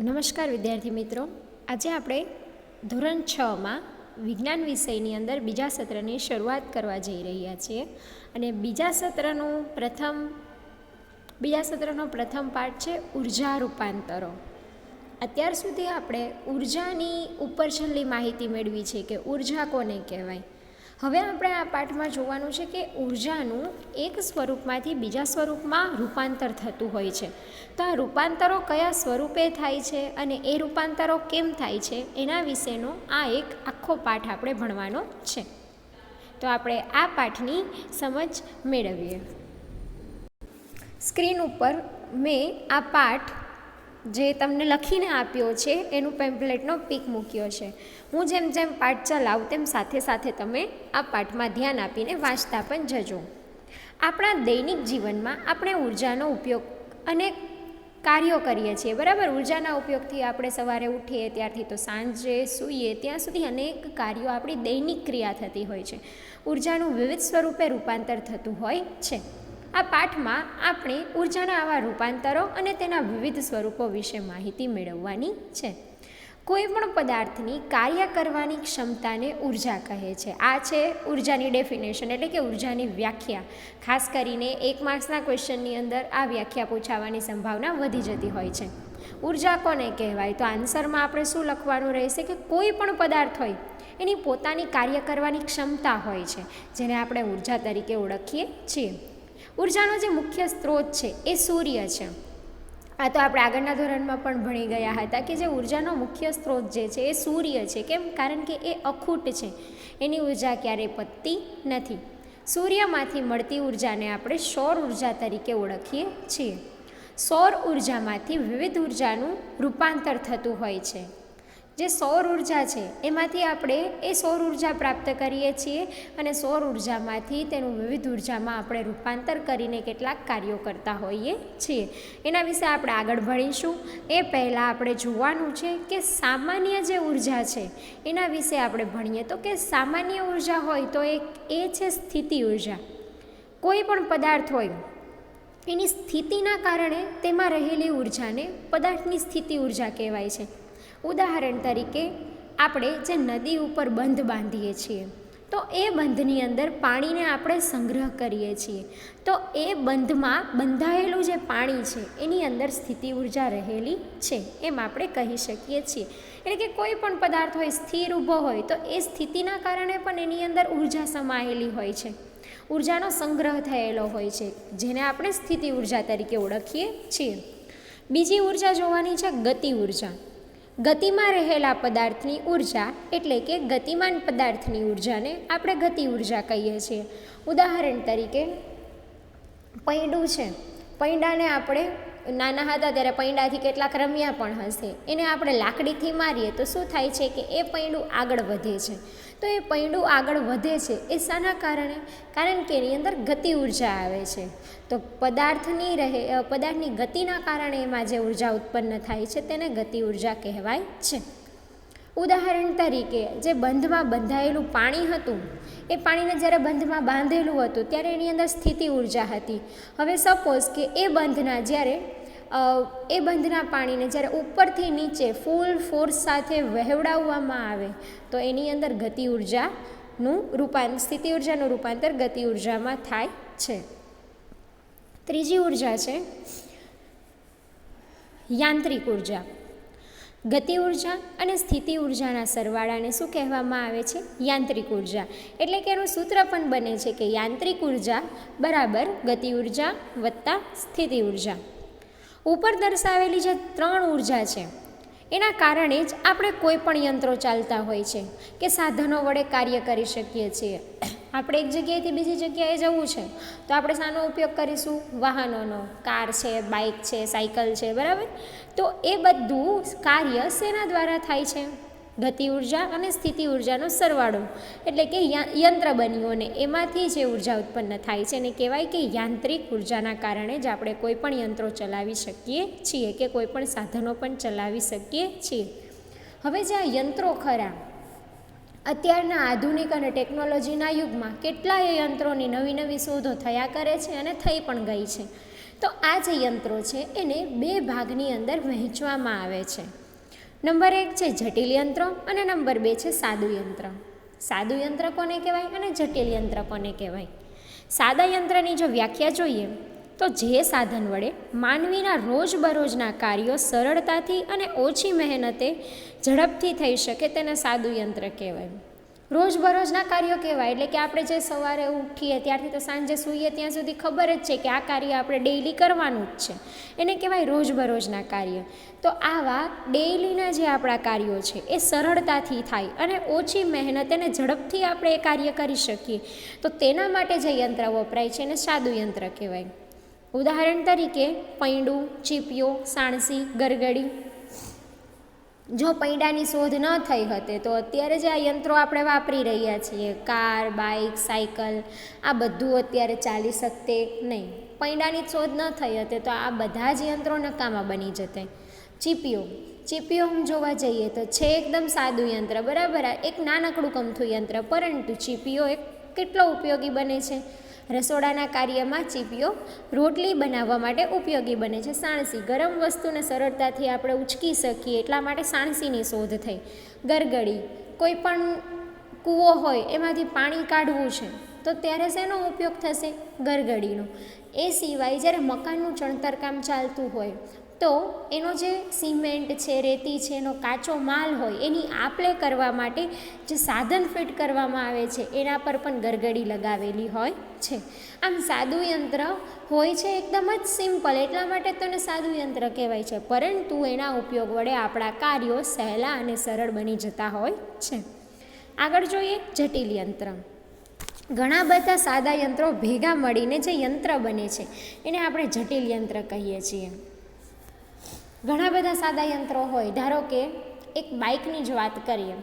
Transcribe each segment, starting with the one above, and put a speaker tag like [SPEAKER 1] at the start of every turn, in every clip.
[SPEAKER 1] નમસ્કાર વિદ્યાર્થી મિત્રો. આજે આપણે ધોરણ છમાં વિજ્ઞાન વિષયની અંદર બીજા સત્રની શરૂઆત કરવા જઈ રહ્યા છીએ અને બીજા સત્રનું પ્રથમ, બીજા સત્રનો પ્રથમ પાઠ છે ઊર્જા રૂપાંતરો. અત્યાર સુધી આપણે ઉર્જાની ઉપર છેલ્લી માહિતી મેળવી છે કે ઊર્જા કોને કહેવાય? હવે આપણે આ પાઠમાં જોવાનું છે કે ઉર્જાનું એક સ્વરૂપમાંથી બીજા સ્વરૂપમાં રૂપાંતર થતું હોય છે. તો આ રૂપાંતરો કયા સ્વરૂપે થાય છે અને એ રૂપાંતરો કેમ થાય છે એના વિશેનો આ એક આખો પાઠ આપણે ભણવાનો છે. તો આપણે આ પાઠની સમજ મેળવીએ. સ્ક્રીન ઉપર મેં આ પાઠ જે તમને લખીને આપ્યો છે, એનું પેમ્પલેટનો પીક મૂક્યો છે. હું જેમ જેમ પાઠ ચલાવું, તેમ સાથે સાથે તમે આ પાઠમાં ધ્યાન આપીને વાંચતા પણ જજો. આપણા દૈનિક જીવનમાં આપણે ઉર્જાનો ઉપયોગ અનેક કાર્યો કરીએ છીએ, બરાબર? ઉર્જાના ઉપયોગથી આપણે સવારે ઉઠીએ, ત્યારથી તો સાંજે સૂઈએ, ત્યાં સુધી અનેક કાર્યો આપણી દૈનિક ક્રિયા થતી હોય છે. ઉર્જાનું વિવિધ સ્વરૂપે રૂપાંતર થતું હોય છે. આ પાઠમાં આપણે ઉર્જાના આવા રૂપાંતરો અને તેના વિવિધ સ્વરૂપો વિશે માહિતી મેળવવાની છે. કોઈ પણ પદાર્થની કાર્ય કરવાની ક્ષમતાને ઊર્જા કહે છે. આ છે ઉર્જાની ડેફિનેશન એટલે કે ઉર્જાની વ્યાખ્યા. ખાસ કરીને એક માર્ક્સના ક્વેશ્ચનની અંદર આ વ્યાખ્યા પૂછાવાની સંભાવના વધી જતી હોય છે. ઊર્જા કોને કહેવાય? તો આન્સરમાં આપણે શું લખવાનું રહેશે કે કોઈ પણ પદાર્થ હોય, એની પોતાની કાર્ય કરવાની ક્ષમતા હોય છે, જેને આપણે ઊર્જા તરીકે ઓળખીએ છીએ. ઉર્જાનો જે મુખ્ય સ્ત્રોત છે એ સૂર્ય છે. આ તો આપણે આગળના ધોરણમાં પણ ભણી ગયા હતા કે જે ઉર્જાનો મુખ્ય સ્ત્રોત જે છે એ સૂર્ય છે. કેમ? કારણ કે એ અખૂટ છે. એની ઊર્જા ક્યારેય પતતી નથી. સૂર્યમાંથી મળતી ઉર્જાને આપણે સૌર ઊર્જા તરીકે ઓળખીએ છીએ. સૌર ઉર્જામાંથી વિવિધ ઉર્જાનું રૂપાંતર થતું હોય છે. જે સૌર ઊર્જા છે, એમાંથી આપણે એ સૌર ઊર્જા પ્રાપ્ત કરીએ છીએ અને સૌર ઉર્જામાંથી તેનું વિવિધ ઉર્જામાં આપણે રૂપાંતર કરીને કેટલાક કાર્યો કરતા હોઈએ છીએ. એના વિશે આપણે આગળ ભણીશું. એ પહેલાં આપણે જોવાનું છે કે સામાન્ય જે ઊર્જા છે, એના વિશે આપણે ભણીએ તો કે સામાન્ય ઊર્જા હોય તો એક એ છે સ્થિતિ ઊર્જા. કોઈ પણ પદાર્થ હોય, એની સ્થિતિના કારણે તેમાં રહેલી ઉર્જાને પદાર્થની સ્થિતિ ઊર્જા કહેવાય છે. ઉદાહરણ તરીકે, આપણે જે નદી ઉપર બંધ બાંધીએ છીએ, તો એ બંધની અંદર પાણીને આપણે સંગ્રહ કરીએ છીએ. તો એ બંધમાં બંધાયેલું જે પાણી છે, એની અંદર સ્થિતિ ઊર્જા રહેલી છે, એમ આપણે કહી શકીએ છીએ. એટલે કે કોઈ પણ પદાર્થ હોય, સ્થિર ઊભો હોય, તો એ સ્થિતિના કારણે પણ એની અંદર ઊર્જા સમાયેલી હોય છે. ઉર્જાનો સંગ્રહ થયેલો હોય છે, જેને આપણે સ્થિતિ ઊર્જા તરીકે ઓળખીએ છીએ. બીજી ઊર્જા જોવાની છે ગતિ ઊર્જા. ગતિમાં રહેલા પદાર્થની ઊર્જા એટલે કે ગતિમાન પદાર્થની ઉર્જાને આપણે ગતિ ઊર્જા કહીએ છીએ. ઉદાહરણ તરીકે પૈડું છે. પૈડાને આપણે નાના હતા ત્યારે પૈડાથી કેટલાક રમ્યા પણ હશે. એને આપણે લાકડીથી મારીએ તો શું થાય છે કે એ પૈડું આગળ વધે છે. તો એ પૈડું આગળ વધે છે એ શાના કારણે? કારણ કે એની અંદર ગતિ ઊર્જા આવે છે. તો પદાર્થની રહે પદાર્થની ગતિના કારણે એમાં જે ઊર્જા ઉત્પન્ન થાય છે તેને ગતિ ઊર્જા કહેવાય છે. ઉદાહરણ તરીકે, જે બંધમાં બંધાયેલું પાણી હતું, એ પાણીને જ્યારે બંધમાં બાંધેલું હતું, ત્યારે એની અંદર સ્થિતિ ઊર્જા હતી. હવે સપોઝ કે એ બંધના જ્યારે એ બંધના પાણીને જ્યારે ઉપરથી નીચે ફૂલ ફોર્સ સાથે વહેવડાવવામાં આવે, તો એની અંદર ગતિ ઉર્જાનું રૂપાંતર સ્થિતિ ઉર્જાનું રૂપાંતર ગતિ ઉર્જામાં થાય છે. ત્રીજી ઊર્જા છે યાંત્રિક ઊર્જા. ગતિ ઊર્જા અને સ્થિતિ ઉર્જાના સરવાળાને શું કહેવામાં આવે છે? યાંત્રિક ઊર્જા એટલે કે એનું સૂત્ર પણ બને છે કે યાંત્રિક ઊર્જા બરાબર ગતિ ઊર્જા વત્તા સ્થિતિ ઊર્જા ઉપર દર્શાવેલી જે ત્રણ ઊર્જા છે એના કારણે જ આપણે કોઈ પણ યંત્રો ચાલતા હોય છે કે સાધનો વડે કાર્ય કરી શકીએ છીએ. આપણે એક જગ્યાએથી બીજી જગ્યાએ જવું છે, તો આપણે શાનો ઉપયોગ કરીશું? વાહનોનો. કાર છે, બાઇક છે, સાયકલ છે, બરાબર? તો એ બધું કાર્ય શેના દ્વારા થાય છે? ગતિ ઊર્જા અને સ્થિતિ ઉર્જાનો સરવાળો. એટલે કે યંત્ર બન્યું અને એમાંથી જે ઊર્જા ઉત્પન્ન થાય છે એને કહેવાય કે યાંત્રિક ઉર્જાના કારણે જ આપણે કોઈ પણ યંત્રો ચલાવી શકીએ છીએ કે કોઈ પણ સાધનો પણ ચલાવી શકીએ છીએ. હવે જે આ યંત્રો ખરા, અત્યારના આધુનિક અને ટેકનોલોજીના યુગમાં કેટલાય યંત્રોની નવી નવી શોધો થયા કરે છે અને થઈ પણ ગઈ છે. તો આ જે યંત્રો છે એને બે ભાગની અંદર વહેંચવામાં આવે છે. નંબર એક છે જટિલ યંત્રો અને નંબર બે છે સાદું યંત્ર. સાદું યંત્ર કોને કહેવાય અને જટિલ યંત્ર કોને કહેવાય? સાદા યંત્રની જો વ્યાખ્યા જોઈએ, તો જે સાધન વડે માનવીના રોજબરોજના કાર્યો સરળતાથી અને ઓછી મહેનતે ઝડપથી થઈ શકે તેને સાદું યંત્ર કહેવાય. રોજબરોજના કાર્યો કહેવાય. એટલે કે આપણે જે સવારે ઉઠીએ, ત્યારથી તો સાંજે સૂઈએ, ત્યાં સુધી ખબર જ છે કે આ કાર્ય આપણે ડેઈલી કરવાનું જ છે. એને કહેવાય રોજબરોજના કાર્ય. તો આવા ડેઈલીના જે આપણા કાર્યો છે, એ સરળતાથી થાય અને ઓછી મહેનત અને ઝડપથી આપણે એ કાર્ય કરી શકીએ. તો તેના માટે જે યંત્ર વપરાય છે એને સાદું યંત્ર કહેવાય. ઉદાહરણ તરીકે, પૈંડું, ચીપિયો, સાણસી, ગરગડી જો પૈડાની શોધ ન થઈ હતી, તો અત્યારે જે આ યંત્રો આપણે વાપરી રહ્યા છીએ, કાર, બાઇક, સાયકલ, આ બધું અત્યારે ચાલી શકતે નહીં. પૈડાની શોધ ન થઈ હતી, તો આ બધા જ યંત્રો નકામા બની જતે. ચીપીઓ. ચીપીઓ હું જોવા જઈએ તો છે એકદમ સાદું યંત્ર, બરાબર એક નાનકડું કમથું યંત્ર, પરંતુ ચીપીઓ એક કેટલો ઉપયોગી બને છે? રસોડાના કાર્યમાં ચીપિયો રોટલી બનાવવા માટે ઉપયોગી બને છે. સાણસી, ગરમ વસ્તુને સરળતાથી આપણે ઉચકી શકીએ એટલા માટે સાણસીની શોધ થઈ. ગરગડી કોઈ પણ કૂવો હોય એમાંથી પાણી કાઢવું છે, તો ત્યારે શેનો ઉપયોગ થશે? ગરગડીનો. એ સિવાય જ્યારે મકાનનું ચણતર કામ ચાલતું હોય તો એનો જે સિમેન્ટ છે, રેતી છે, એનો કાચો માલ હોય, એની આપલે કરવા માટે જે સાધન ફિટ કરવામાં આવે છે, એના પર પણ ગરગડી લગાવેલી હોય છે. આમ સાદું યંત્ર હોય છે એકદમ જ સિમ્પલ, એટલા માટે તેને સાદું યંત્ર કહેવાય છે, પરંતુ એના ઉપયોગ વડે આપણા કાર્યો સહેલા અને સરળ બની જતા હોય છે. આગળ જોઈએ જટિલ યંત્ર. ઘણા બધા સાદા યંત્રો ભેગા મળીને જે યંત્ર બને છે, એને આપણે જટિલ યંત્ર કહીએ છીએ. ઘણા બધા સાદા યંત્રો હોય. ધારો કે એક બાઇકની જ વાત કરીએ.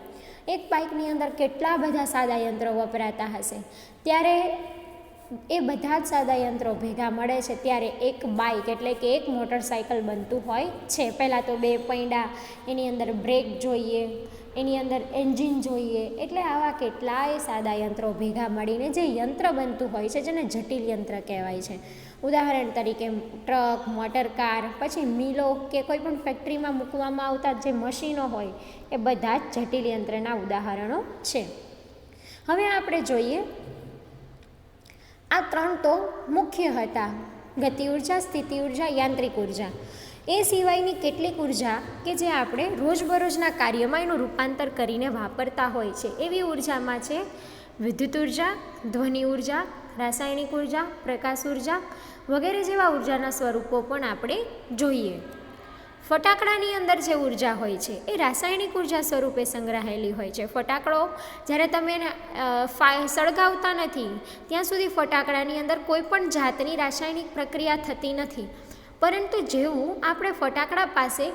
[SPEAKER 1] એક બાઇકની અંદર કેટલા બધા સાદા યંત્રો વપરાતા હશે? ત્યારે એ બધા જ સાદા યંત્રો ભેગા મળે છે ત્યારે એક બાઇક એટલે કે એક મોટરસાઇકલ બનતું હોય છે. પહેલાં તો બે પૈડા, એની અંદર બ્રેક જોઈએ એની અંદર એન્જિન જોઈએ, એટલે આવા કેટલાય સાદા યંત્રો ભેગા મળીને જે યંત્ર બનતું હોય છે, જેને જટિલ યંત્ર કહેવાય છે. ઉદાહરણ તરીકે ટ્રક, મોટર કાર, પછી મિલો કે કોઈ પણ ફેક્ટરીમાં મૂકવામાં આવતા જે મશીનો હોય, એ બધા જ જટિલ યંત્રના ઉદાહરણો છે. હવે આપણે જોઈએ, આ ત્રણ તો મુખ્ય હતા. ગતિ ઊર્જા સ્થિતિ ઊર્જા યાંત્રિક ઊર્જા એ સિવાયની કેટલીક ઊર્જા કે જે આપણે રોજબરોજના કાર્યમાં એનું રૂપાંતર કરીને વાપરતા હોય છે. એવી ઉર્જામાં છે વિદ્યુત ઊર્જા, ધ્વનિ ઊર્જા, રાસાયણિક ઊર્જા, પ્રકાશ ઊર્જા વગેરે જેવા ઉર્જાના સ્વરૂપો પણ આપણે જોઈએ. ફટાકડાની અંદર જે ઊર્જા હોય છે એ રાસાયણિક ઊર્જા સ્વરૂપે સંગ્રહાયેલી હોય છે. ફટાકડો જ્યારે તમે એને સળગાવતા નથી, ત્યાં સુધી ફટાકડાની અંદર કોઈ પણ જાતની રાસાયણિક પ્રક્રિયા થતી નથી. પરંતુ જેવું આપણે ફટાકડા પાસે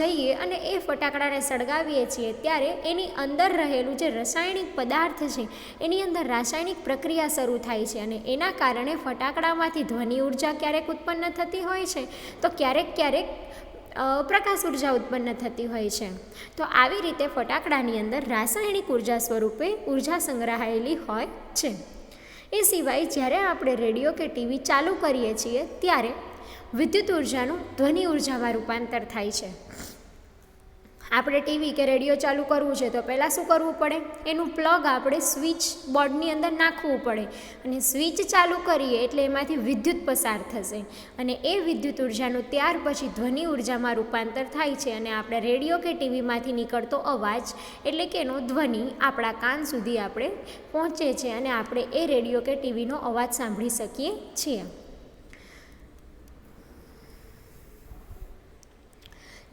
[SPEAKER 1] જઈએ અને એ ફટાકડાને સળગાવીએ છીએ, ત્યારે એની અંદર રહેલું જે રાસાયણિક પદાર્થ છે, એની અંદર રાસાયણિક પ્રક્રિયા શરૂ થાય છે અને એના કારણે ફટાકડામાંથી ધ્વનિ ઊર્જા ક્યારેક ઉત્પન્ન થતી હોય છે, તો ક્યારેક ક્યારેક પ્રકાશ ઊર્જા ઉત્પન્ન થતી હોય છે. તો આવી રીતે ફટાકડાની અંદર રાસાયણિક ઊર્જા સ્વરૂપે ઊર્જા સંગ્રહાયેલી હોય છે. એ સિવાય જ્યારે આપણે રેડિયો કે ટીવી ચાલુ કરીએ છીએ, ત્યારે વિદ્યુત ઉર્જાનું ધ્વનિ ઉર્જામાં રૂપાંતર થાય છે. આપણે ટીવી કે રેડિયો ચાલુ કરવું છે તો પહેલાં શું કરવું પડે? એનું પ્લગ આપણે સ્વિચ બોર્ડની અંદર નાખવું પડે. અને સ્વિચ ચાલુ કરીએ એટલે એમાંથી વિદ્યુત પસાર થશે. અને એ વિદ્યુત ઉર્જાનું ત્યાર પછી ધ્વનિ ઉર્જામાં રૂપાંતર થાય છે અને આપણે રેડિયો કે ટીવીમાંથી નીકળતો અવાજ એટલે કે એનો ધ્વનિ આપણા કાન સુધી આપણે પહોંચે છે અને આપણે એ રેડિયો કે ટીવીનો અવાજ સાંભળી શકીએ છીએ.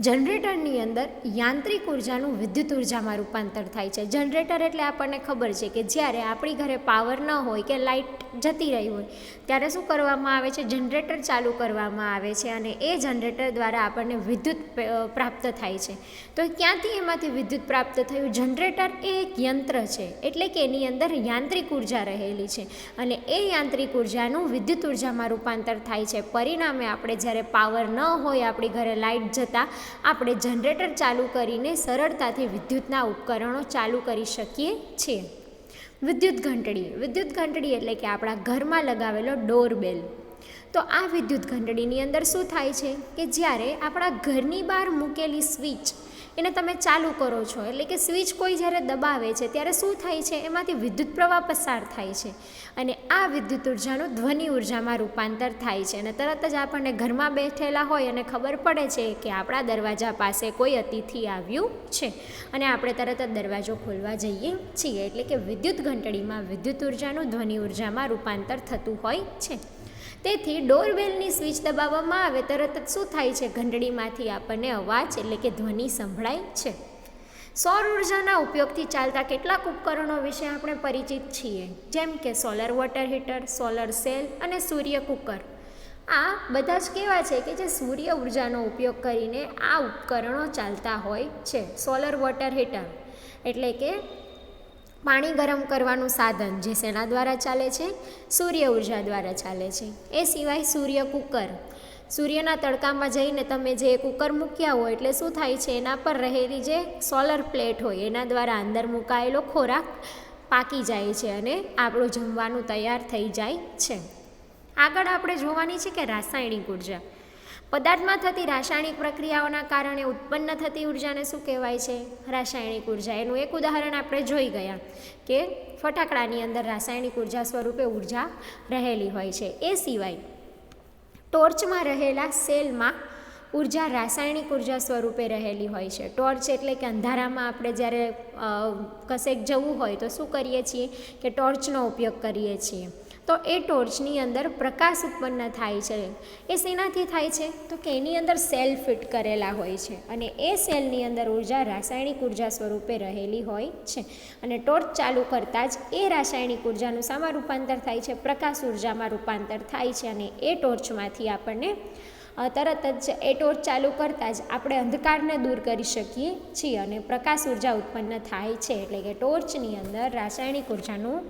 [SPEAKER 1] જનરેટરની અંદર યાંત્રિક ઉર્જાનું વિદ્યુત ઉર્જામાં રૂપાંતર થાય છે. જનરેટર એટલે આપણને ખબર છે કે જ્યારે આપણી ઘરે પાવર ન હોય કે લાઇટ જતી રહી હોય, ત્યારે શું કરવામાં આવે છે? જનરેટર ચાલુ કરવામાં આવે છે અને એ જનરેટર દ્વારા આપણને વિદ્યુત પ્રાપ્ત થાય છે. તો ક્યાંથી એમાંથી વિદ્યુત પ્રાપ્ત થયું? જનરેટર એ એક યંત્ર છે, એટલે કે એની અંદર યાંત્રિક ઊર્જા રહેલી છે અને એ યાંત્રિક ઉર્જાનું વિદ્યુત ઉર્જામાં રૂપાંતર થાય છે. પરિણામે આપણે જ્યારે પાવર ન હોય, આપણી ઘરે લાઇટ જતાં આપણે જનરેટર ચાલુ કરીને સરળતાથી વિદ્યુતના ઉપકરણો ચાલુ કરી શકીએ છીએ. વિદ્યુત ઘંટડી. વિદ્યુત ઘંટડી એટલે કે આપણા ઘરમાં લગાવેલો ડોરબેલ. તો આ વિદ્યુત ઘંટડીની અંદર શું થાય છે કે જ્યારે આપણા ઘરની બહાર મૂકેલી સ્વિચ એને તમે ચાલુ કરો છો, એટલે કે સ્વિચ કોઈ જ્યારે દબાવે છે, ત્યારે શું થાય છે? એમાંથી વિદ્યુત પ્રવાહ પસાર થાય છે. અને આ વિદ્યુત ઉર્જાનું ધ્વનિ ઉર્જામાં રૂપાંતર થાય છે. અને તરત જ આપણને ઘરમાં બેઠેલા હોય અને ખબર પડે છે કે આપણા દરવાજા પાસે કોઈ અતિથિ આવ્યું છે. અને આપણે તરત જ દરવાજો ખોલવા જઈએ છીએ. એટલે કે વિદ્યુત ઘંટડીમાં વિદ્યુત ઉર્જાનું ધ્વનિ ઉર્જામાં રૂપાંતર થતું હોય છે. તેથી ડોરબેલની સ્વિચ દબાવવામાં આવે, તરત જ શું થાય છે? ઘંટડીમાંથી આપણને અવાજ એટલે કે ધ્વનિ સંભળાય છે. સૌર ઉર્જાના ઉપયોગથી ચાલતા કેટલાક ઉપકરણો વિશે આપણે પરિચિત છીએ, જેમ કે solar water heater, solar cell અને સૂર્ય કુકર. આ બધા જ કેવા છે કે જે સૂર્ય ઉર્જાનો ઉપયોગ કરીને આ ઉપકરણો ચાલતા હોય છે, સોલર વોટર હીટર. એટલે કે પાણી ગરમ કરવાનું સાધન જે શેના દ્વારા ચાલે છે, સૂર્ય ઊર્જા દ્વારા ચાલે છે. એ સિવાય સૂર્ય કુકર. સૂર્યના તડકામાં જઈને તમે જે કુકર મૂક્યા હોય એટલે શું થાય છે, એના પર રહેલી જે સોલર પ્લેટ હોય એના દ્વારા અંદર મુકાયેલો ખોરાક પાકી જાય છે અને આપણું જમવાનું તૈયાર થઈ જાય છે. આગળ આપણે જોવાની છે કે રાસાયણિક ઊર્જા. પદાર્થમાં થતી રાસાયણિક પ્રક્રિયાઓના કારણે ઉત્પન્ન થતી ઉર્જાને શું કહેવાય છે? રાસાયણિક ઊર્જા. એનું એક ઉદાહરણ આપણે જોઈ ગયા કે ફટાકડાની અંદર રાસાયણિક ઊર્જા સ્વરૂપે ઊર્જા રહેલી હોય છે. એ સિવાય ટોર્ચમાં રહેલા સેલમાં ઊર્જા રાસાયણિક ઊર્જા સ્વરૂપે રહેલી હોય છે. ટોર્ચ એટલે કે અંધારામાં આપણે જ્યારે કશેક જવું હોય તો શું કરીએ છીએ? કે ટોર્ચનો ઉપયોગ કરીએ છીએ. તો એ ટોર્ચની અંદર પ્રકાશ ઉત્પન્ન થાય છે. એ શેનાથી થાય છે? તો કે એની અંદર સેલ ફિટ કરેલા હોય છે અને એ સેલની અંદર ઊર્જા રાસાયણિક ઊર્જા સ્વરૂપે રહેલી હોય છે. અને ટોર્ચ ચાલુ કરતાં જ એ રાસાયણિક ઉર્જાનું શામાં રૂપાંતર થાય છે? પ્રકાશ ઉર્જામાં રૂપાંતર થાય છે અને એ ટોર્ચમાંથી આપણને તરત જ એ ટોર્ચ ચાલુ કરતાં જ આપણે અંધકારને દૂર કરી શકીએ છીએ અને પ્રકાશ ઊર્જા ઉત્પન્ન થાય છે એટલે કે ટોર્ચની અંદર રાસાયણિક ઉર્જાનું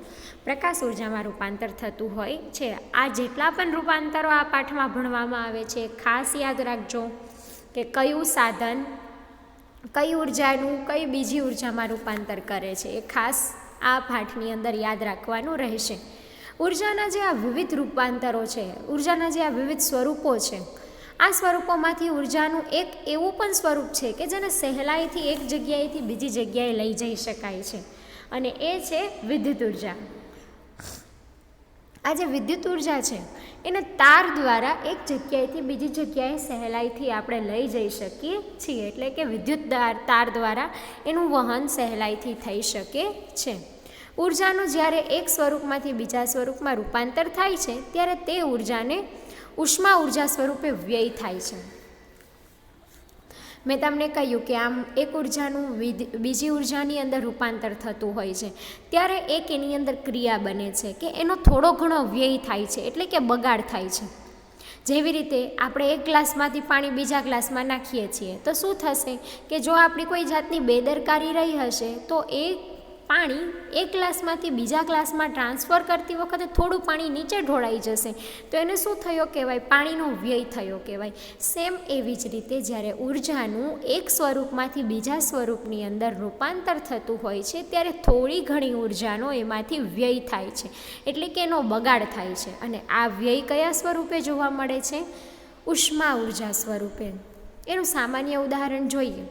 [SPEAKER 1] પ્રકાશ ઉર્જામાં રૂપાંતર થતું હોય છે. આ જેટલા પણ રૂપાંતરો આ પાઠમાં ભણવામાં આવે છે, ખાસ યાદ રાખજો કે કયું સાધન કઈ ઉર્જાનું, કઈ બીજી ઉર્જામાં રૂપાંતર કરે છે એ ખાસ આ પાઠની અંદર યાદ રાખવાનું રહેશે. ઉર્જાના જે આ વિવિધ રૂપાંતરો છે, ઉર્જાના જે આ વિવિધ સ્વરૂપો છે આ સ્વરૂપોમાંથી ઉર્જાનું એક એવું પણ સ્વરૂપ છે કે જેને સહેલાઈથી એક જગ્યાએથી બીજી જગ્યાએ લઈ જઈ શકાય છે. અને એ છે વિદ્યુત ઊર્જા. આ જે વિદ્યુત ઊર્જા છે, એને તાર દ્વારા એક જગ્યાએથી બીજી જગ્યાએ સહેલાઈથી આપણે લઈ જઈ શકીએ છીએ. એટલે કે વિદ્યુત તાર દ્વારા એનું વહન સહેલાઈથી થઈ શકે છે. ઉર્જાનું જ્યારે એક સ્વરૂપમાંથી બીજા સ્વરૂપમાં રૂપાંતર થાય છે, ત્યારે તે ઉર્જાને ઉષ્મા ઊર્જા સ્વરૂપે વ્યય થાય છે. મેં તમને કહ્યું કે આમ એક ઉર્જાનું બીજી ઉર્જાની અંદર રૂપાંતર થતું હોય છે. ત્યારે એક એની અંદર ક્રિયા બને છે કે એનો થોડો ઘણો વ્યય થાય છે, એટલે કે બગાડ થાય છે. જેવી રીતે આપણે એક ગ્લાસમાંથી પાણી બીજા ગ્લાસમાં નાખીએ છીએ, તો શું થશે કે જો આપણી કોઈ જાતની બેદરકારી રહી હશે, તો એ પાણી એક ગ્લાસમાંથી બીજા ગ્લાસમાં ટ્રાન્સફર કરતી વખતે થોડું પાણી નીચે ઢોળાઈ જશે. તો એને શું થયો કહેવાય? પાણીનો વ્યય થયો કહેવાય. સેમ એવી જ રીતે જ્યારે ઉર્જાનું એક સ્વરૂપમાંથી બીજા સ્વરૂપની અંદર રૂપાંતર થતું હોય છે, ત્યારે થોડી ઘણી ઉર્જાનો એમાંથી વ્યય થાય છે. એટલે કે એનો બગાડ થાય છે. અને આ વ્યય કયા સ્વરૂપે જોવા મળે છે? ઉષ્મા ઊર્જા સ્વરૂપે. એનું સામાન્ય ઉદાહરણ જોઈએ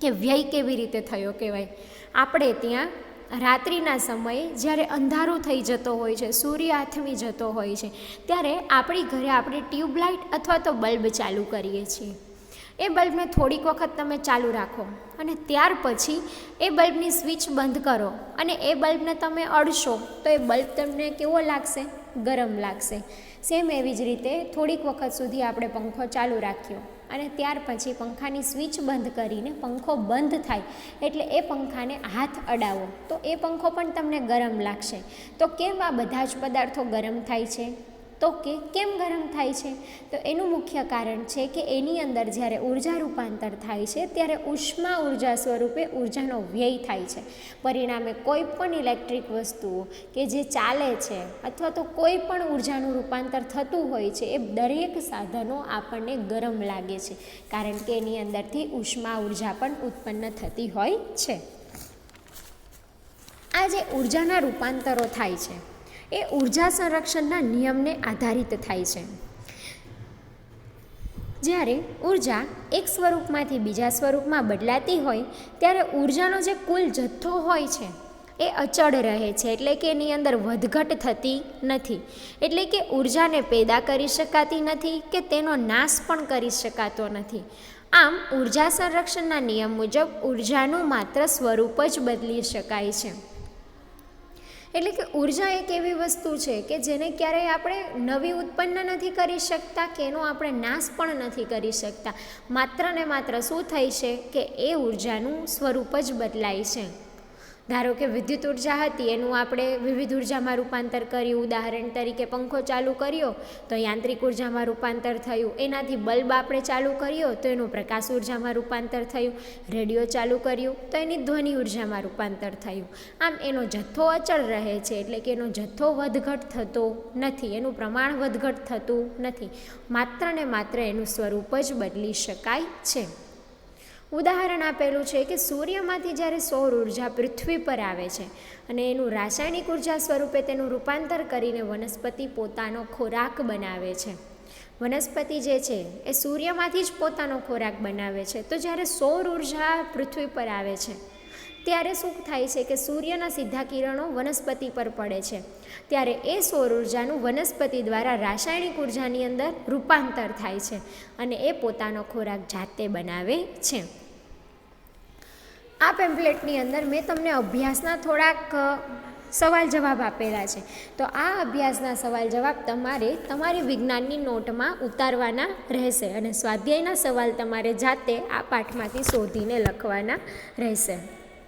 [SPEAKER 1] કે વ્યય કેવી રીતે થયો કહેવાય? આપણે ત્યાં રાત્રિના સમયે જ્યારે અંધારું થઈ જતો હોય છે, સૂર્ય આથમી જતો હોય છે, ત્યારે આપણી ઘરે આપણે ટ્યુબલાઇટ અથવા તો બલ્બ ચાલુ કરીએ છીએ. એ બલ્બને થોડીક વખત તમે ચાલુ રાખો અને ત્યાર પછી એ બલ્બની સ્વિચ બંધ કરો અને એ બલ્બને તમે અડશો તો એ બલ્બ તમને કેવો લાગશે? ગરમ લાગશે. સેમ એવી જ રીતે થોડીક વખત સુધી આપણે પંખો ચાલુ રાખ્યો. અને ત્યાર પછી પંખાની સ્વિચ બંધ કરીને પંખો બંધ થાય એટલે એ પંખાને હાથ અડાવો. તો એ પંખો પણ તમને ગરમ લાગશે. તો કેમ આ બધા જ પદાર્થો ગરમ થાય છે? તો કે કેમ ગરમ થાય છે? તો એનું મુખ્ય કારણ છે કે એની અંદર જ્યારે ઊર્જા રૂપાંતર થાય છે, ત્યારે ઉષ્મા ઊર્જા સ્વરૂપે ઉર્જાનો વ્યય થાય છે. પરિણામે કોઈ પણ ઇલેક્ટ્રિક વસ્તુઓ કે જે ચાલે છે અથવા તો કોઈ પણ ઉર્જાનું રૂપાંતર થતું હોય છે, એ દરેક સાધનો આપણને ગરમ લાગે છે. કારણ કે એની અંદરથી ઉષ્મા ઊર્જા પણ ઉત્પન્ન થતી હોય છે. આ જે ઉર્જાના રૂપાંતરો થાય છે એ ઊર્જા સંરક્ષણના નિયમને આધારિત થાય છે. જ્યારે ઊર્જા એક સ્વરૂપમાંથી બીજા સ્વરૂપમાં બદલાતી હોય, ત્યારે ઉર્જાનો જે કુલ જથ્થો હોય છે, એ અચળ રહે છે, એટલે કે એની અંદર વધઘટ થતી નથી. એટલે કે ઉર્જાને પેદા કરી શકાતી નથી કે તેનો નાશ પણ કરી શકાતો નથી. આમ, ઊર્જા સંરક્ષણના નિયમ મુજબ ઉર્જાનું માત્ર સ્વરૂપ જ બદલી શકાય છે. એટલે કે ઊર્જા એક એવી વસ્તુ છે કે જેને ક્યારેય આપણે નવી ઉત્પન્ન નથી કરી શકતા કે એનો આપણે નાશ પણ નથી કરી શકતા. માત્ર ને માત્ર શું થઈ છે કે એ ઉર્જાનું સ્વરૂપ જ બદલાય છે. ધારો કે વિદ્યુત ઊર્જા હતી, એનું આપણે વિવિધ ઉર્જામાં રૂપાંતર કર્યું. ઉદાહરણ તરીકે પંખો ચાલુ કર્યો, તો યાંત્રિક ઉર્જામાં રૂપાંતર થયું. એનાથી બલ્બ આપણે ચાલુ કર્યો, તો એનું પ્રકાશ ઉર્જામાં રૂપાંતર થયું. રેડિયો ચાલુ કર્યું, તો એની ધ્વનિ ઉર્જામાં રૂપાંતર થયું. આમ એનો જથ્થો અચળ રહે છે, એટલે કે એનો જથ્થો વધઘટ થતો નથી, એનું પ્રમાણ વધઘટ થતું નથી. માત્ર ને માત્ર એનું સ્વરૂપ જ બદલી શકાય છે. ઉદાહરણ આપેલું છે કે સૂર્યમાંથી જ્યારે સૌર ઊર્જા પૃથ્વી પર આવે છે અને એનું રાસાયણિક ઊર્જા સ્વરૂપે તેનું રૂપાંતર કરીને વનસ્પતિ પોતાનો ખોરાક બનાવે છે. વનસ્પતિ જે છે એ સૂર્યમાંથી જ પોતાનો ખોરાક બનાવે છે. તો જ્યારે સૌર ઊર્જા પૃથ્વી પર આવે છે, ત્યારે શું થાય છે કે સૂર્યના સીધા કિરણો વનસ્પતિ પર પડે છે. ત્યારે એ સૌર ઉર્જાનું વનસ્પતિ દ્વારા રાસાયણિક ઉર્જાની અંદર રૂપાંતર થાય છે અને એ પોતાનો ખોરાક જાતે બનાવે છે. આ પેમ્પલેટની અંદર મેં તમને અભ્યાસના થોડાક સવાલ જવાબ આપેલા છે. તો આ અભ્યાસના સવાલ જવાબ તમારે તમારી વિજ્ઞાનની નોટમાં ઉતારવાના રહેશે અને સ્વાધ્યાયના સવાલ તમારે જાતે આ પાઠમાંથી શોધીને લખવાના રહેશે.